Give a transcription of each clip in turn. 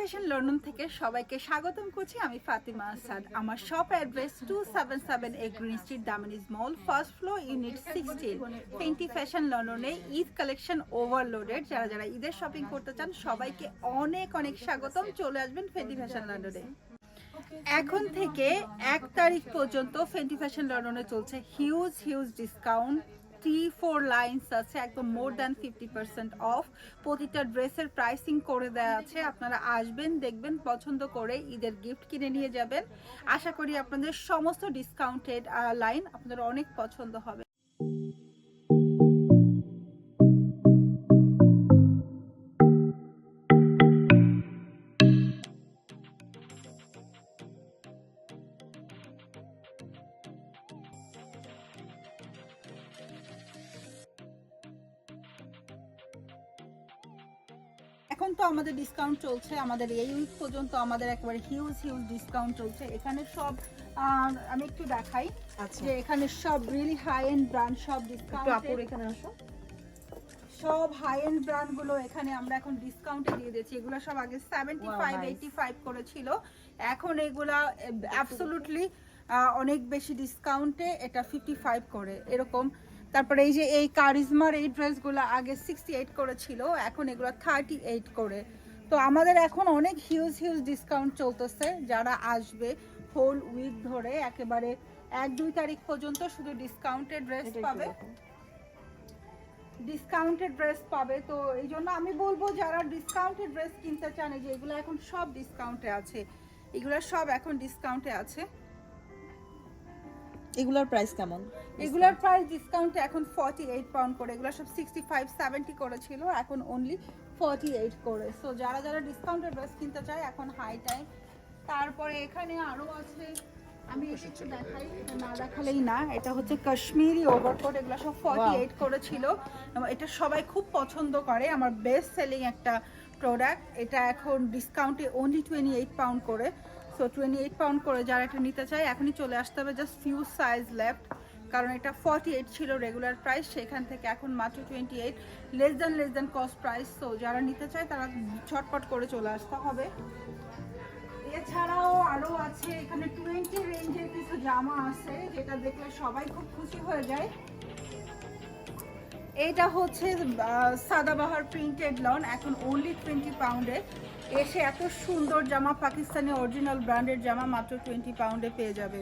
Fashion London থেকে সবাইকে স্বাগতম করছি আমি ফাতিমা আসাদ। আমার shop address two seven seven A Green Street দামিনিজ mall first floor unit sixteen Fenty Fashion লন্ডনে ঈদ কালেকশন ওভারলোডেড যারা যারা ঈদের শপিং করতে চান, সবাইকে অনেক অনেক স্বাগতম। চলে আসবেন ফেন্টি ফ্যাশন লন্ডনে এখন থেকে এক তারিখ পর্যন্ত ফেন্টি ফ্যাশন লন্ডনে চলছে huge huge discount three four lines আছে, একদম more than fifty percent off প্রতিটা ড্রেসের প্রাইসিং করে দেওয়া আছে। আপনারা আসবেন, দেখবেন, পছন্দ করে ঈদের গিফট কিনে নিয়ে যাবেন। আশা করি আপনাদের সমস্ত ডিসকাউন্টেড লাইন আপনাদের অনেক পছন্দ হবে। এখন তো আমাদের ডিসকাউন্ট চলছে আমাদের এই উইক পর্যন্ত আমাদের একেবারে হিউজ হিউজ ডিসকাউন্ট চলছে। এখানে সব আমি একটু দেখাই আচ্ছা। যে এখানে সব রিয়েলি হাই এন্ড ব্র্যান্ড সব ডিসকাউন্ট এখানে আসো। সব হাই এন্ড ব্র্যান্ডগুলো এখানে আমরা এখন ডিসকাউন্টে দিয়ে দিয়েছি। এগুলো সব আগে সেভেন্টি ফাইভ. এইটি ফাইভ করেছিল। এখন এগুলা অ্যাবসোলুটলি অনেক বেশি ডিসকাউন্টে এটা ফিফটি ফাইভ করে। এরকম তারপরে এই যে এই কারিজমার এই ড্রেসগুলো আগে সিক্সটি এইট করেছিল এখন এগুলো থার্টি এইট করে। তো আমাদের এখন অনেক হিউজ হিউজ ডিসকাউন্ট চলতেছে যারা আসবে হোল উইক ধরে একেবারে এক দুই তারিখ পর্যন্ত শুধু ডিসকাউন্টেড ড্রেস পাবে। ডিসকাউন্টেড ড্রেস পাবে। তো এই জন্য আমি বলব যারা ডিসকাউন্টেড ড্রেস কিনতে চান যে এগুলো এখন সব ডিসকাউন্টে আছে। এগুলো সব এখন ডিসকাউন্টে আছে। এগুলোর প্রাইস কেমন? এগুলোর প্রাইস ডিসকাউন্টে এখন ফর্টি এইট পাউন্ড করে এগুলো সব সিক্সটি ফাইভ সেভেন্টি করেছিল এখন অনলি ফর্টি এইট করে। সো যারা যারা ডিসকাউন্টেড ড্রেস কিনতে চায় এখন হাই টাইম তারপরে এখানে আরও আছে আমি একটু দেখাই এটা না দেখালেই না এটা হচ্ছে কাশ্মীরি ওভারকোট এগুলো সব ফর্টি এইট করেছিল। এবং এটা সবাই খুব পছন্দ করে আমার বেস্ট সেলিং একটা প্রোডাক্ট এটা এখন ডিসকাউন্টে অনলি টোয়েন্টি এইট পাউন্ড করে। সো টোয়েন্টি এইট পাউন্ড করে যারা এটা নিতে চায় এখনই চলে আসতে হবে জাস্ট ফিউ সাইজ লেফট কারণ এটা ফর্টি এইট ছিল রেগুলার প্রাইস সেখান থেকে এখন মাত্র twenty eight less than less than cost price so যারা নিতে চায় তারা ছটপট করে চলে আসতে হবে। এছাড়াও আরও আছে, এখানে টোয়েন্টি রেঞ্জের কিছু জামা আছে, যেটা দেখলে সবাই খুব খুশি হয়ে যায়। এটা হচ্ছে সাদাবাহার প্রিন্টেড লন এখন ওনলি টোয়েন্টি পাউন্ডে এসে এত সুন্দর জামা, পাকিস্তানি অরিজিনাল ব্র্যান্ডের জামা, মাত্র টোয়েন্টি পাউন্ডে পেয়ে যাবে।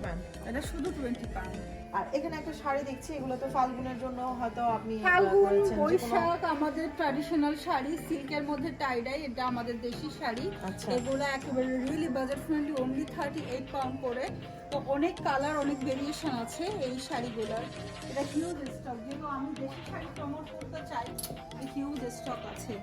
টোয়েন্টি এটা শুধু টোয়েন্টি পাউন্ড আর এখানে একটা শাড়ি দেখছি এগুলো তো ফাল্গুনের জন্য হয়তো আপনি আহ, ফাল্গুন বৈশাখ আমাদের ট্র্যাডিশনাল শাড়ি সিল্কের মধ্যে টাইডাই এটা আমাদের দেশি শাড়ি। আচ্ছা। এগুলো একেবারে really budget friendly only thirty eight pound করে। তো অনেক কালার অনেক ভেরিয়েশন আছে এই শাড়িগুলোর। এটা হিউজ স্টক যেহেতু আমি দেশি শাড়ি প্রমোট করতে চাই হিউজ স্টক আছে।